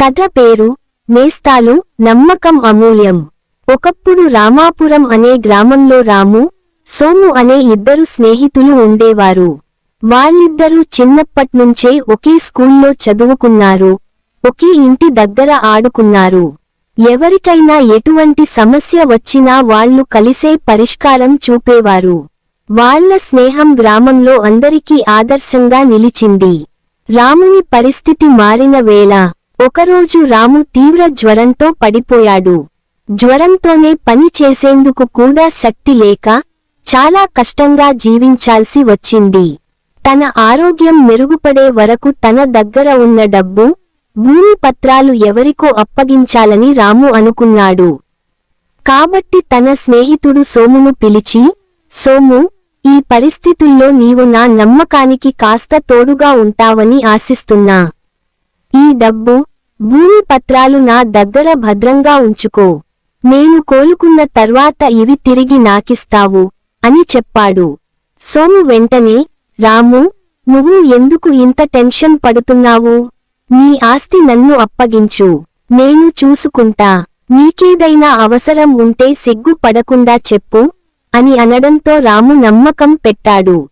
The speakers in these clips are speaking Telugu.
కథ పేరు నేస్తాలు నమ్మకం అమూల్యం. ఒకప్పుడు రామాపురం అనే గ్రామంలో రాము సోము అనే ఇద్దరు స్నేహితులు ఉండేవారు. వాళ్ళిద్దరూ చిన్నప్పట్నుంచే ఒకే స్కూల్లో చదువుకున్నారు ఒకే ఇంటి దగ్గర ఆడుకున్నారు. ఎవరికైనా ఎటువంటి సమస్య వచ్చినా వాళ్ళు కలిసే పరిష్కారం చూపేవారు. వాళ్ళ స్నేహం గ్రామంలో అందరికీ ఆదర్శంగా నిలిచింది. రాముని పరిస్థితి మారిన వేళ ఒకరోజు రాము తీవ్ర జ్వరంతో పడిపోయాడు. జ్వరంతోనే పని చేసేందుకు కూడా శక్తి లేక చాలా కష్టంగా జీవించాల్సి వచ్చింది. తన ఆరోగ్యం మెరుగుపడే వరకు తన దగ్గర ఉన్న డబ్బు భూమి పత్రాలు ఎవరికో అప్పగించాలని రాము అనుకున్నాడు. కాబట్టి తన స్నేహితుడు సోమును పిలిచి సోము ఈ పరిస్థితుల్లో నీవు నా నమ్మకానికి కాస్త తోడుగా ఉంటావని ఆశిస్తున్నా. ఈ డబ్బు భూమి పత్రాలు నా దగ్గర భద్రంగా ఉంచుకో. నేను కోలుకున్న తర్వాత ఇవి తిరిగి నాకిస్తావు అని చెప్పాడు. సోము వెంటనే రాము నువ్వు ఎందుకు ఇంత టెన్షన్ పడుతున్నావు? నీ ఆస్తి నన్ను అప్పగించు. నేను చూసుకుంటా. నీకేదైనా అవసరం ఉంటే సిగ్గు పడకుండా చెప్పు అని అనడంతో రాము నమ్మకం పెట్టాడు.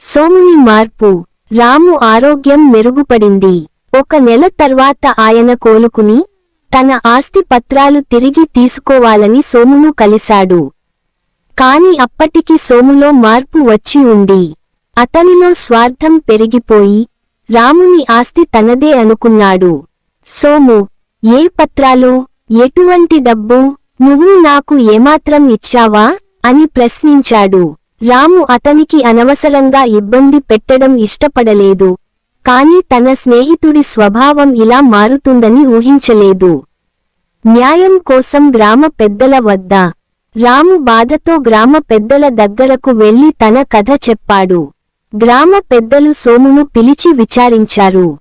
సోముని మార్పు. రాము ఆరోగ్యం మెరుగుపడింది. ఒక నెల తర్వాత ఆయన కోలుకుని తన ఆస్తి పత్రాలు తిరిగి తీసుకోవాలని సోమును కలిశాడు. కాని అప్పటికి సోములో మార్పు వచ్చి ఉంది. అతనిలో స్వార్థం పెరిగిపోయి రాముని ఆస్తి తనదే అనుకున్నాడు. సోము ఏ పత్రాలు ఎటువంటి డబ్బు నువ్వు నాకు ఏమాత్రం ఇచ్చావా? అని ప్రశ్నించాడు. రాము అతనికి అనవసరంగా ఇబ్బంది పెట్టడం ఇష్టపడలేదు. కానీ తన స్నేహితుడి స్వభావం ఇలా మారుతుందని ఊహించలేదు. న్యాయం కోసం గ్రామ పెద్దల వద్ద రాము బాధతో గ్రామ పెద్దల దగ్గరకు వెళ్ళి తన కథ చెప్పాడు. గ్రామ పెద్దలు సోమును పిలిచి విచారించారు.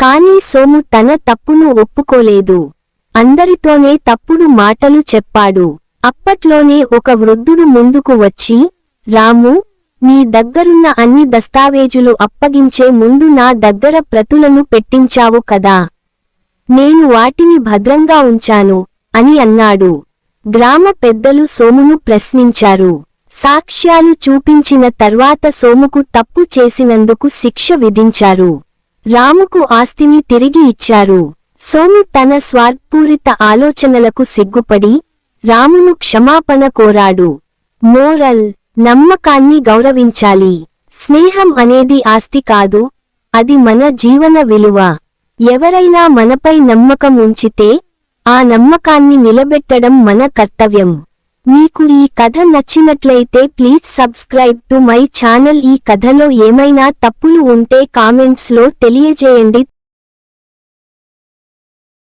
కాని సోము తన తప్పును ఒప్పుకోలేదు. అందరితోనే తప్పుడు మాటలు చెప్పాడు. అప్పట్లోనే ఒక వృద్ధుడు ముందుకు వచ్చి రాము నీ దగ్గరున్న అన్ని దస్తావేజులు అప్పగించే ముందు నా దగ్గర ప్రతులను పెట్టించావు కదా. నేను వాటిని భద్రంగా ఉంచాను అని అన్నాడు. గ్రామ పెద్దలు సోమును ప్రశ్నించారు. సాక్ష్యాలు చూపించిన తర్వాత సోముకు తప్పు చేసినందుకు శిక్ష విధించారు. రాముకు ఆస్తిని తిరిగి ఇచ్చారు. సోము తన స్వార్థపూరిత ఆలోచనలకు సిగ్గుపడి రామును క్షమాపణ కోరాడు. మోరల్ నమ్మకాన్ని గౌరవించాలి. స్నేహం అనేది ఆస్తి కాదు అది మన జీవన విలువ. ఎవరైనా మనపై నమ్మకం ఉంచితే ఆ నమ్మకాన్ని నిలబెట్టడం మన కర్తవ్యం. మీకు ఈ కథ నచ్చినట్లయితే please subscribe to my channel. ఈ కథలో ఏమైనా తప్పులు ఉంటే కామెంట్స్లో తెలియజేయండి.